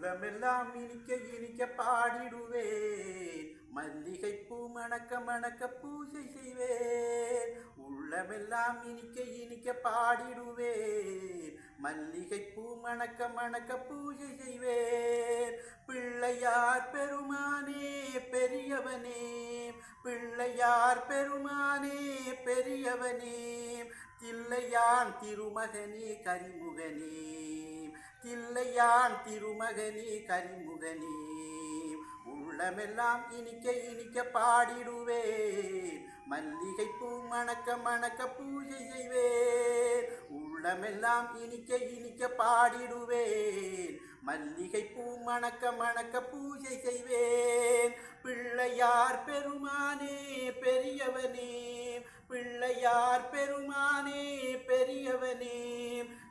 உள்ளமெல்லாம் இனிக்க இனிக்க பாடிடுவேன். மல்லிகை பூ மணக்க மணக்க பூஜை செய்வேன். உள்ளமெல்லாம் இனிக்க இனிக்க பாடிடுவேன். மல்லிகை பூ மணக்க மணக்க பூஜை செய்வேன். பிள்ளையார் பெருமானே பெரியவனே. பிள்ளையார் பெருமானே பெரியவனே. தில்லையான் திருமகனே கரிமுகனே. தில்லையான் திருமகனே கரிமுகனே உள்ளமெல்லாம் இனிக்க இனிக்க பாடிடுவேன் மல்லிகை பூ மணக்க மணக்க பூஜை செய்வேன். உள்ளமெல்லாம் இனிக்க இனிக்க பாடிடுவேன். மல்லிகை பூ மணக்க மணக்க பூஜை செய்வேன். பிள்ளையார் பெருமானே பெரியவனே. பிள்ளையார் பெருமானே பெரியவனே.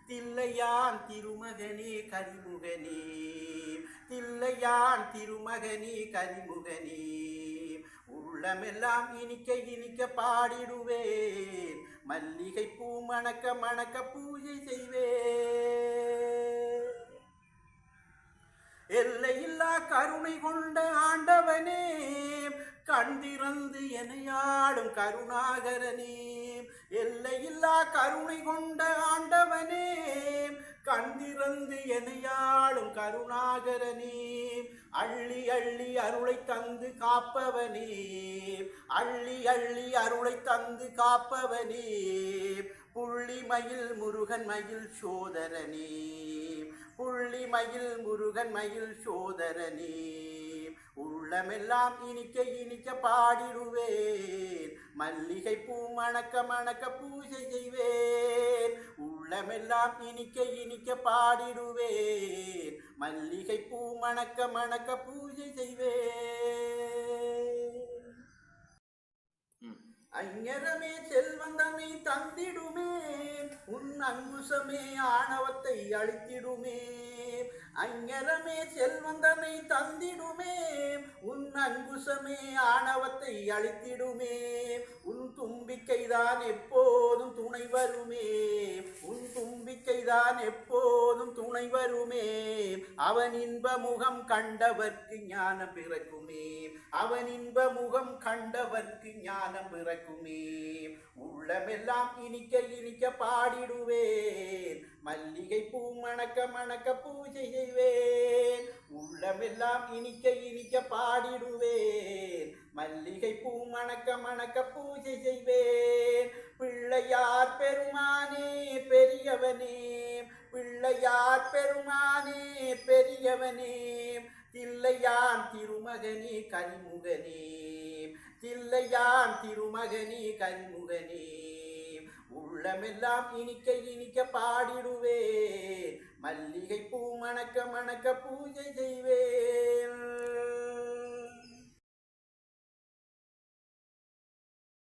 தில்லையான் திருமகனே கரிமுகனே. தில்லையான் திருமகனே கரிமுகனே. உள்ளமெல்லாம் இனிக்க இனிக்க பாடிடுவேன். மல்லிகை பூ மணக்க மணக்க பூஜை செய்வேன். எல்லையில்லா கருணை கொண்ட ஆண்டவனே கண்டிறந்து எனையாடும் கருணாகரனே. எல்லையில்லா கருணை கொண்ட கண்டிறந்து எனையாடும் கருணாகரனே. அள்ளி அள்ளி அருளை தந்து காப்பவனே. அள்ளி அள்ளி அருளை தந்து காப்பவனே. புள்ளி மயில் முருகன் மயில் சோதரனே. புள்ளி மயில் முருகன் மயில் சோதரனே. உள்ளமெல்லாம் இனிக்க இனிக்க பாடிடுவே. மல்லிகை பூ மணக்க மணக்க பூஜை செய்வேன். உள்ளமெல்லாம் இனிக்க இனிக்க பாடிடுவேன். மல்லிகை பூ மணக்க மணக்க பூஜை செய்வேன். அஞ்ஞரமே செல்வந்தனை தந்திடுமே. உன் அங்குசமே ஆணவத்தை அழித்திடுமே. அஞ்ஞரமே செல்வந்தனை தந்திடுமே. உன் அங்குசமே ஆணவத்தை அழித்திடுமே. உன் தும்பிக்கைதான் எப்போதும் துணை வருமே. உன் தும்பிக்கைதான் எப்போதும் துணை வருமே. அவன் இன்ப முகம் கண்டவர்க்கு ஞானம் பிறக்குமே. அவன் இன்ப முகம் கண்டவர்க்கு ஞானம் பிறக்குமே. உள்ளமெல்லாம் இனிக்க இனிக்க பாடிடுவேன். மல்லிகை பூ மணக்க மணக்க பூஜை செய்வேன். உள்ளமெல்லாம் இனிக்க இனிக்க பாடிடுவேன். மல்லிகை பூ மணக்க மணக்க பூஜை செய்வேன். பிள்ளையார் பெருமானே பெரியவனே. பிள்ளையார் பெருமானே பெரியவனே. தில்லையான் திருமகனே கரிமுகனே. தில்லையான் திருமகனே கரிமுகனே. உள்ளமெல்லாம் இனிக்க இனிக்க பாடிடுவே மல்லிகை பூ மணக்க மணக்க பூஜை செய்வே